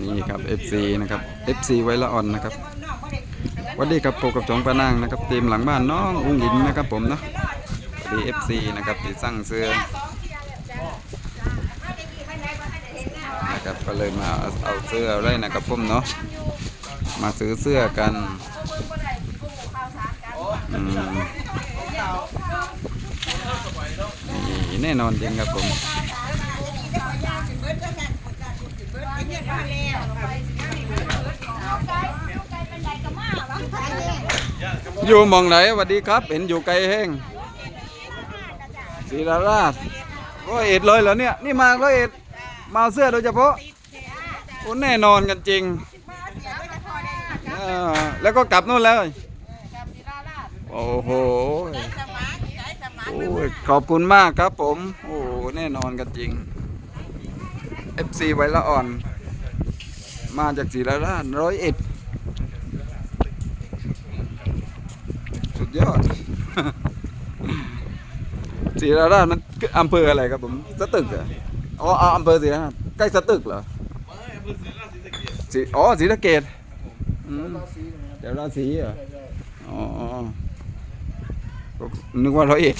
นี่ครับ FC นะครับ FC ไวละอ่อนนะครับสวัสดีครับพบกับจองปานางนะครับทีมหลังบ้านน้องอุ้งอินนะครับผมเนาะสวัสดี FC นะครับที่สั่งเสื้อนะครับก็เลยมาเอาเสื้ออะไรนะครับผมเนาะมาซื้อเสื้อกันนี่แน่นอนจริงครับผม อยู่มองไหนสวัสดีครับ เห็นอยู่ไกลแห้งศรีราราชร้อยเอ็ดเลยเหรอเนี่ย นี่มาร้อยเอ็ดมาเสื้อโดยเฉพาะโอ้แน่นอนกันจริง แล้วก็กลับนู่นแล้ว โอ้โหโอ้ยขอบคุณมากครับผม โอ้แน่นอนกันจริง FC ไวละอ่อน มาจากศรีราชร้อยเอ็ดสุดยอดศรีราชมันอำเภออะไรครับผมสตึกเหรออ๋ออำเภอศรีราชใกล้สตึกเหรอศรีอ๋อศรีสะเกดอืมเดี๋ยวราศีเหรออ๋อนึกว่าร้อยเอ็ด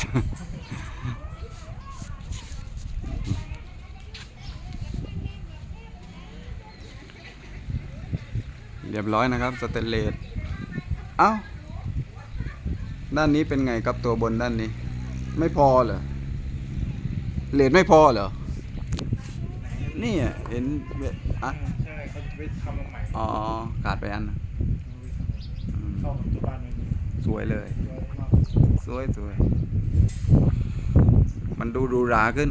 รียบร้อยนะครับสเตนเลสเอ้า ด้านนี้เป็นไงครับตัวบนด้านนี้ ไม่พอเหรอเลทไม่พอเหรอ นี่อะเห็นเวอะใช่เขาจะไปทำมาใหม่อ๋อขาดไปอันนะอืมเข้ากับตัวบ้านมันสวยเลยมากสวยสวย มันดูดูหราขึ้น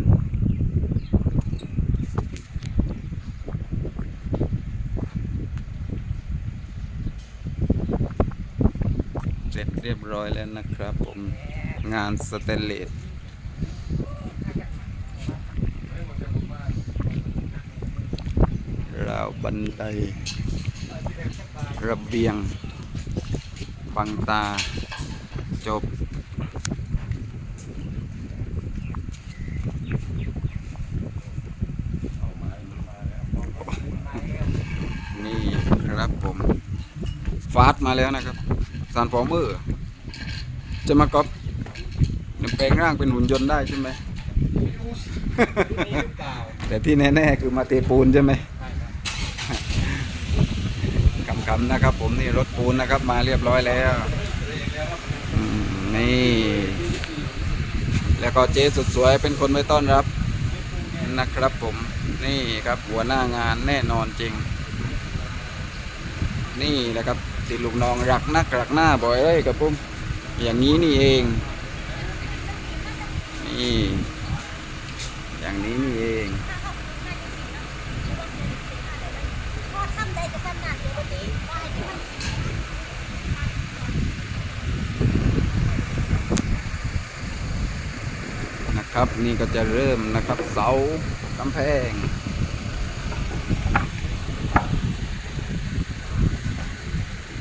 เรียบร้อยแล้วนะครับผมงานสเตนเลสราวบันได ระเบียง บังตา จบนี่ครับผม ฟาสมาแล้วนะครับซานฟอร์เมอร์ จะมาก๊อปแปลงร่างเป็นหุ่นยนต์ได้ใช่ไหม แต่ที่แน่ๆคือมาเทปูนใช่ไหมคำๆนะครับ ผมนี่รถปูนนะครับมาเรียบร้อยแล้วอืมนี่ แล้วก็เจ๊สุดสวยเป็นคนไม่ต้อนรับนะครับผมนี่ครับหัวหน้างานแน่นอนจริง นี่แหละครับที่ลูกน้องรักนักรักหน้าบ่อยเลยกับผม อย่างนี้นี่เอง นี่ อย่างนี้นี่เองนะครับนี่ก็จะเริ่มนะครับ เสากำแพง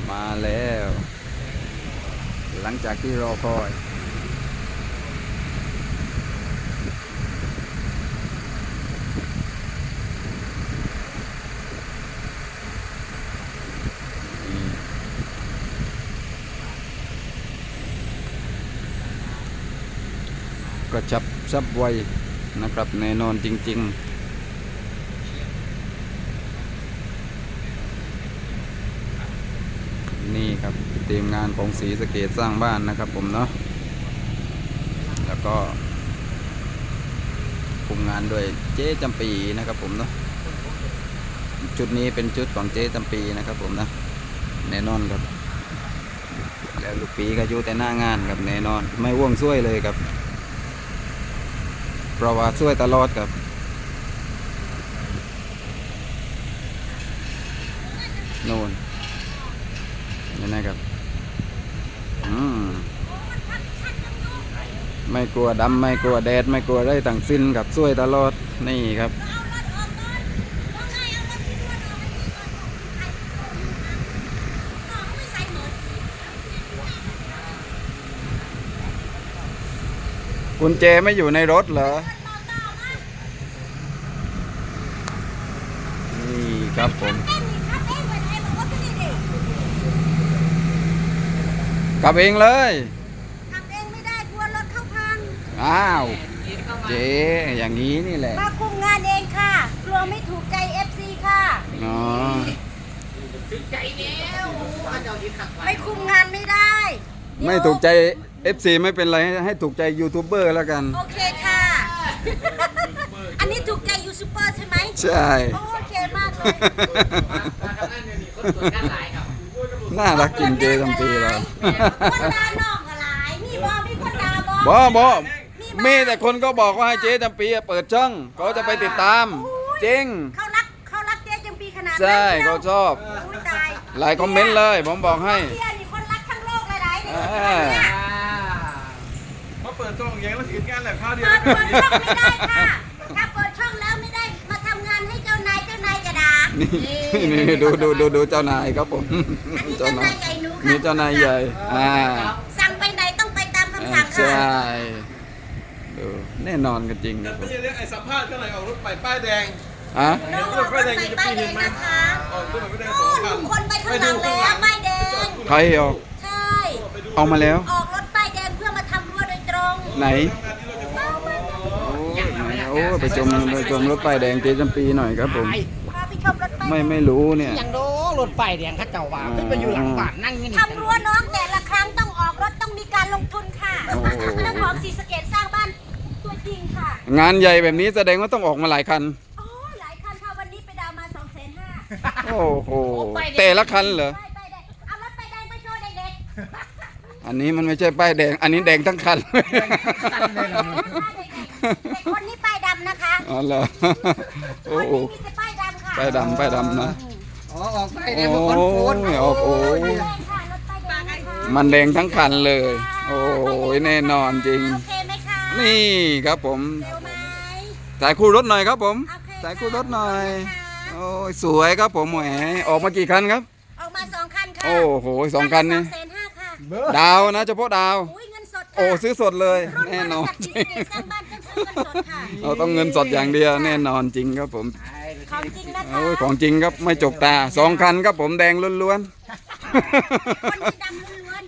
มาแล้ว หลังจากที่รอคอย กระชับซับไวนะครับแน่นอนจริง ๆ นี่ ครับทีมงานของสีสะเกตสร้างบ้านนะครับ ผมเนาะแล้วก็คุมงานด้วยเจ๊จำปีนะครับ ผมเนาะจุดนี้เป็นจุดของเจ๊จำปีนะครับ ผมนะแน่นอนครับ แล้วลูกปีก็อยู่แต่หน้างานครับแน่นอน ไม่ว่วงช่วยเลยครับเพราะว่าช่วยตลอดครับโน่นเห็นไหมครับอืม ไม่กลัวดำไม่กลัวแดดไม่กลัวอะไรต่างสิ้นครับช่วยตลอดนี่ครับกุญแจไม่อยู่ในรถเหรอ นี่ครับเองวันไหนบอกว่าที่นี่ดิกลับเองเลย ทำเองไม่ได้กลัวรถเข้าพัง อ้าว เจ๊อย่างนี้นี่แหละมาคุมงานเองค่ะ กลัวไม่ถูกใจ FC ค่ะอ๋อไม่คุมงานไม่ได้ไม่ถูกใจ FC ไม่เป็นไรให้ให้ถูกใจยูทูบเบอร์แล้วกัน โอเคค่ะ อันนี้ถูกใจยูทูบเบอร์ใช่ไหมใช่โอเคมากเลยน่ารักจริงเจ๊ทั้งปีเราคนดานอกอะไรมีบอมีคนดาบอบอบอ มีแต่คนก็บอกว่าให้เจ๊จำปีเปิดช่องเขาจะไปติดตาม จริง เขารักเขารักเจ๊จังปีขนาดนั้นใช่เขาชอบโอ้ยตายหลายคอมเมนต์เลยผมบอกให้เฮียนี่คนรักทั้งโลกเลยไหนเนี่ยอ่ามาเปิดช่องอย่างแล้วกินกันแหละข้าวเดียวเปิดเปิดช่องไม่ได้ค่ะถ้าเปิดช่องแล้วไม่ได้มาทำงานให้เจ้านายเจ้านายจะด่านี่นี่ดูดูดูดูเจ้านายครับผม อันนี้เจ้าเจ้านานายยใหญ่หนูค่ะนี่เจ้านายใหญ่ อ่า สั่งไปไหนต้องไปตามคำสั่งใช่ค่ะดู แน่นอนกันจริงครับผมไม่ใช่เรื่องไอ้สัมภาษณ์เท่าไหร่ออกรถใหม่ป้ายแดงอะน้องออกรถไปป้ายแดงนะคะออกรถใหม่ป้ายแดงสองคันทุกคนไปข้างหลังแล้วป้ายแดง ใครออกใช่เอามาแล้ว ออกรถป้ายแดงเพื่อมาทำรั้วโดยตรงไหน โอ้ยไหนโอ้ยไปชมไปชมรถป้ายแดงเจ๊จำปีหน่อยครับผม พาไปชมรถป้ายไม่แดงไม่รู้เนี่ย อย่างโดรถไฟแดงเข้าเจ้าว่าขึ้นไปอยู่หลังบ้านนั่งอยู่นี่ทำรั้วน้องแต่ละครั้งต้องออกรถต้องมีการลงทุนค่ะโอ้โหเจ้าของสีสะเกตสร้างบ้านตัว จริงค่ะ งานใหญ่แบบนี้แสดงว่าต้องออกมาหลายคันโอ้ยหลายคันค่ะวันนี้ไปดาวมา2 5 0 0 0โอ้โห แต่ละคันเหรอ ไปไปแดงเอารถไปแดงไปโชว์เด็กอันนี้มันไม่ใช่ป้ายแดง อันนี้แดงทั้งคันๆเด็กคนนี้ป้ายดำนะคะ อ๋อเหรอโอ้คนโหนี้มีแต่ป้ายดำค่ะป้ายดำป้ายดำนะ อ๋อออกไปโอ้แดงเป็นคนโฟนยออกโอ้ยแดงค่ะรถป้ายแดงนะคะมันแดงทั้งคันเลย โอ้ยแน่นอนจริง โอเคไหมคะ นี่ครับผมเร็วไหมถ่ายคู่รถหน่อยครับผมโอเคถ่ายคู่รถหน่อยค่ะโอ้ยสวยครับผมแหมออกมากี่คันครับ ออกมาสองคันค่ะโอ้โหสองคันนี่สองแสนห้าค่ะดาวนะเฉพาะดาวอุ้ยเงินสดค่ะโอ้ซื้อสดเลยรุ่นแน่นอนบริษัทสีสะเกตสร้างบ้านต้องซื้อเงินสดค่ะเราต้องเงินสดอย่างเดียวแน่นอนจริงครับผมของจริงนะคะโอ้ยของจริงครับไม่จกตาสองคันครับผมแดงล้วนคนที่ดำล้วน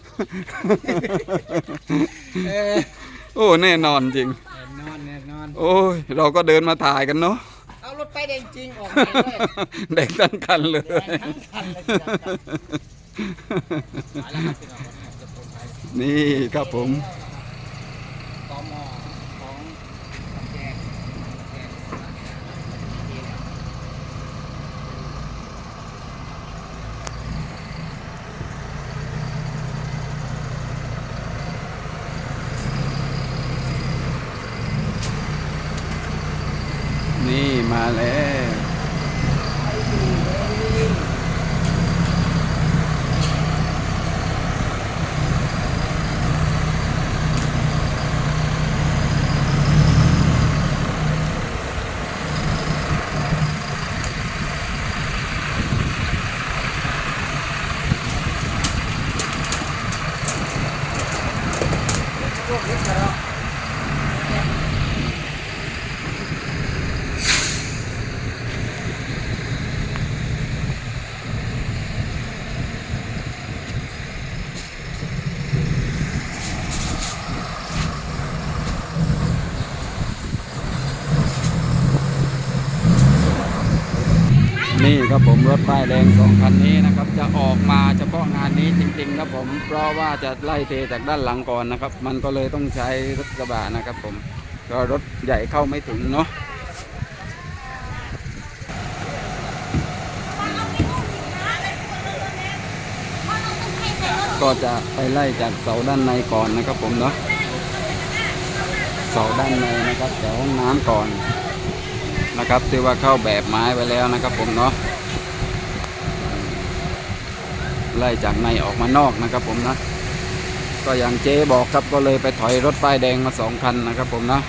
เออๆ โอ้แน่นอนจริง แน่นอนแน่นอน โอ้ยเราก็เดินมาถ่ายกันเนาะ เอารถไฟแดงจริงออกไปเลยแดงทั้งคันเลย แดงทั้งคันเลยทีเดียวนี่ครับผม รถป้ายแดงสองคันนี้นะครับ จะออกมาเฉพาะงานนี้จริงๆครับผม เพราะว่าจะไล่เทจากด้านหลังก่อนนะครับ มันก็เลยต้องใช้รถกระบะนะครับผมก็รถใหญ่เข้าไม่ถึงเนาะก็จะไปไล่จากเสาด้านในก่อนนะครับผมเนาะเสาด้านในนะครับแถวห้องน้ำก่อนนะครับที่ว่าเข้าแบบไม้ไปแล้วนะครับผมเนาะ ไล่จากในออกมานอกนะครับผมนะ ก็อย่างเจ๊บอกครับก็เลยไปถอยรถป้ายแดงมาสองคันนะครับผมนะ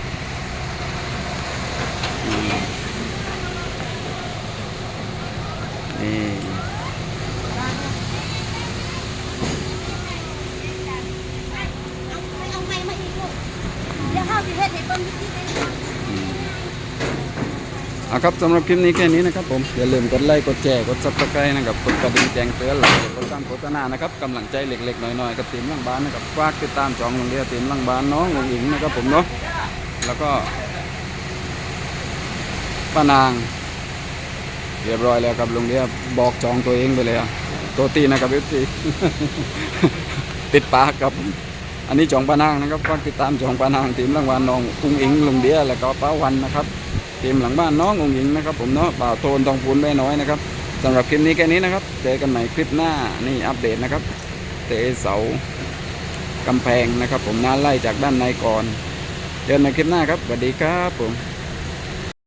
นี่ เอาไม้มาอีกลูกเดี๋ยวข้าวสิเฮ็ดให้เบิ่งนิดๆเอง อา ครับสำหรับคลิปนี้แค่นี้นะครับผมอย่าลืมกดไลค์กดแชร์กดซับสไครต์นะครับกดกระดิ่งแจ้งเตือนหลังกดตามโฆษณานะครับกำลังใจเล็กๆน้อยๆกับทีมลังบ้านนะครับฝากติดตามจองโรงเรียนทีมลังบ้านน้องหงอิงนะครับผมเนาะแล้วก็ป้านางเรียบร้อยแล้วครับลุงเดียบอกจองตัวเองไปเลยอะตัวตีนะครับเอฟซีติดปากครับ อันนี้จองปานางนะครับฝากติดตามจองปานางทีมรางวัลน้องอุ้งอิงลุงเดียแล้วก็ป้าวันนะครับ ทีมหลังบ้านน้ององหญิงนะครับผมเนาะป่าวโทนทองพูนแม่น้อยนะครับสำหรับคลิปนี้แค่นี้นะครับ เจอกันใหม่คลิปหน้านี่อัปเดตนะครับเตะเสากำแพงนะครับ ผมน้าไล่จากด้านในก่อนเจอกันในคลิปหน้าครับสวัสดีครับผม